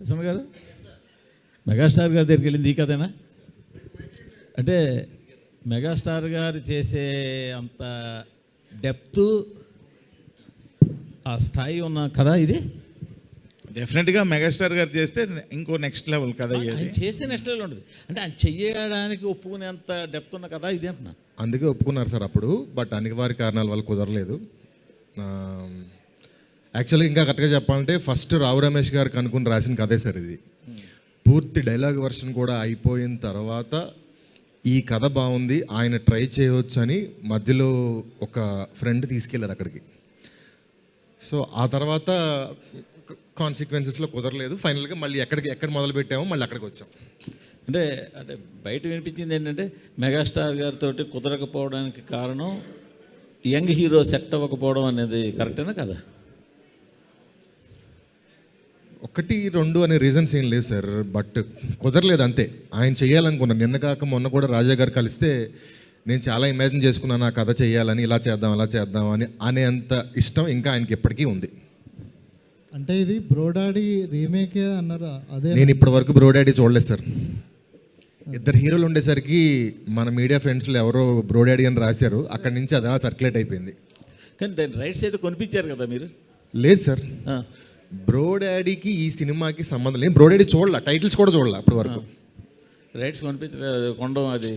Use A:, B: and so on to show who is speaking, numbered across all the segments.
A: ప్రసన్న గారు? మెగాస్టార్ గారి దగ్గరికి వెళ్ళింది ఈ కథేనా? అంటే మెగాస్టార్ గారు చేసే అంత డెప్త్ ఆ స్థాయి ఉన్న కథ ఇది?
B: డెఫినెట్గా మెగాస్టార్ గారు చేస్తే ఇంకో నెక్స్ట్ లెవెల్ కదా
A: ఆయన
B: అయ్యేది
A: చేస్తే నెక్స్ట్ లెవెల్ ఉంటుంది. అంటే ఆయన చెయ్యడానికి ఒప్పుకునేంత డెప్త్ ఉన్న కథ ఇది అంటున్నాను
C: అందుకే ఒప్పుకున్నారు సార్ అప్పుడు బట్ అనివార్య కారణాల వల్ల కుదరలేదు. యాక్చువల్గా ఇంకా కరెక్ట్గా చెప్పాలంటే ఫస్ట్ రావు రమేష్ గారికి అనుకుని రాసిన కథే సార్ ఇది. పూర్తి డైలాగ్ వర్షన్ కూడా అయిపోయిన తర్వాత ఈ కథ బాగుంది ఆయన ట్రై చేయవచ్చు అని మధ్యలో ఒక ఫ్రెండ్ తీసుకెళ్ళారు అక్కడికి. సో ఆ తర్వాత కాన్సిక్వెన్సెస్లో కుదరలేదు. ఫైనల్గా మళ్ళీ ఎక్కడికి ఎక్కడ మొదలు పెట్టామో మళ్ళీ అక్కడికి వచ్చాం.
A: అంటే అంటే బయట వినిపించింది ఏంటంటే మెగాస్టార్ గారితో కుదరకపోవడానికి కారణం యంగ్ హీరో సెట్ అవ్వకపోవడం అనేది కరెక్టేనా కదా?
C: ఒకటి రెండు అనే రీజన్స్ ఏం లేవు సార్ బట్ కుదరలేదు అంతే. ఆయన చేయాలనుకున్నాను నిన్న కాక మొన్న కూడా రాజా గారు కలిస్తే నేను చాలా ఇమాజిన్ చేసుకున్నాను ఆ కథ చేయాలని ఇలా చేద్దాం అలా చేద్దాం అని అనేంత ఇష్టం ఇంకా ఆయనకి ఎప్పటికీ ఉంది.
D: అంటే ఇది బ్రోడాడీ రీమేకే అన్నారు. అదే
C: నేను ఇప్పటి వరకు బ్రోడాడీ చూడలేదు సార్ ఇద్దరు హీరోలు ఉండేసరికి మన మీడియా ఫ్రెండ్స్లో ఎవరో బ్రోడాడీ అని రాశారు. అక్కడి నుంచి అది అలా సర్క్యులేట్ అయిపోయింది.
A: కానీ దాని రైట్స్ అయితే కొనిపించారు కదా మీరు?
C: లేదు సార్
A: ఆ,
C: బ్రోడాడీకి ఈ సినిమాకి సంబంధం లేదు. బ్రోడాడీ చూడాల టైటిల్స్ కూడా చూడాల అప్పటి వరకు
A: రైట్స్ కొనిపించలేదు కొండం అది.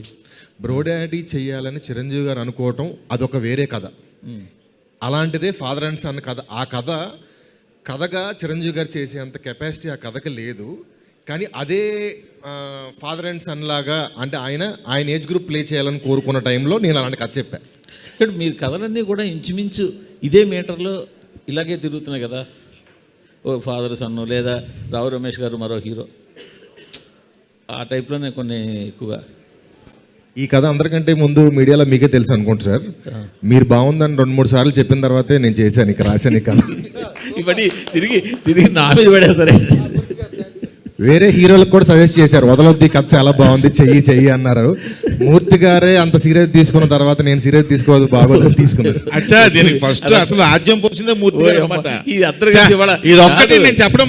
C: బ్రోడాడీ చేయాలని చిరంజీవి గారు అనుకోవటం అదొక వేరే కథ. అలాంటిదే ఫాదర్ అండ్ సన్ కథ. ఆ కథ కథగా చిరంజీవి గారు చేసేంత కెపాసిటీ ఆ కథకి లేదు. కానీ అదే ఫాదర్ అండ్ సన్ లాగా అంటే ఆయన ఆయన ఏజ్ గ్రూప్ ప్లే చేయాలని కోరుకున్న టైంలో నేను అలాంటి కథ చెప్పాను
A: ఇక్కడ మీరు కథలన్నీ కూడా ఇంచుమించు ఇదే మీటర్లో ఇలాగే తిరుగుతున్నాయి కదా. ఓ ఫాదర్ సన్ను లేదా రావు రమేష్ గారు మరో హీరో. ఆ టైప్లోనే కొన్ని ఎక్కువగా.
C: ఈ కథ అందరికంటే ముందు మీడియాలో మీకే తెలుసు అనుకుంటా సార్. మీరు బాగుందని రెండు మూడు సార్లు చెప్పిన తర్వాతే నేను చేశాను ఇక రాశాను ఈ కథ
A: ఇవన్నీ తిరిగి తిరిగి నా మీద పడేస్తారు.
C: వేరే హీరోలకు కూడా సజెస్ట్ చేశారు. వదలొద్ది కథ చాలా బాగుంది చెయ్యి చెయ్యి అన్నారు. మూర్తి గారే అంత సీరియస్ తీసుకున్న తర్వాత నేను సీరియస్ తీసుకోవద్దు బాగోదు తీసుకున్నాను
B: అచ్చా దీనికి ఫస్ట్ అసలు ఆద్యం పోసిందే మూర్తి గారు ఇది ఒక్కటి నేను చెప్పడం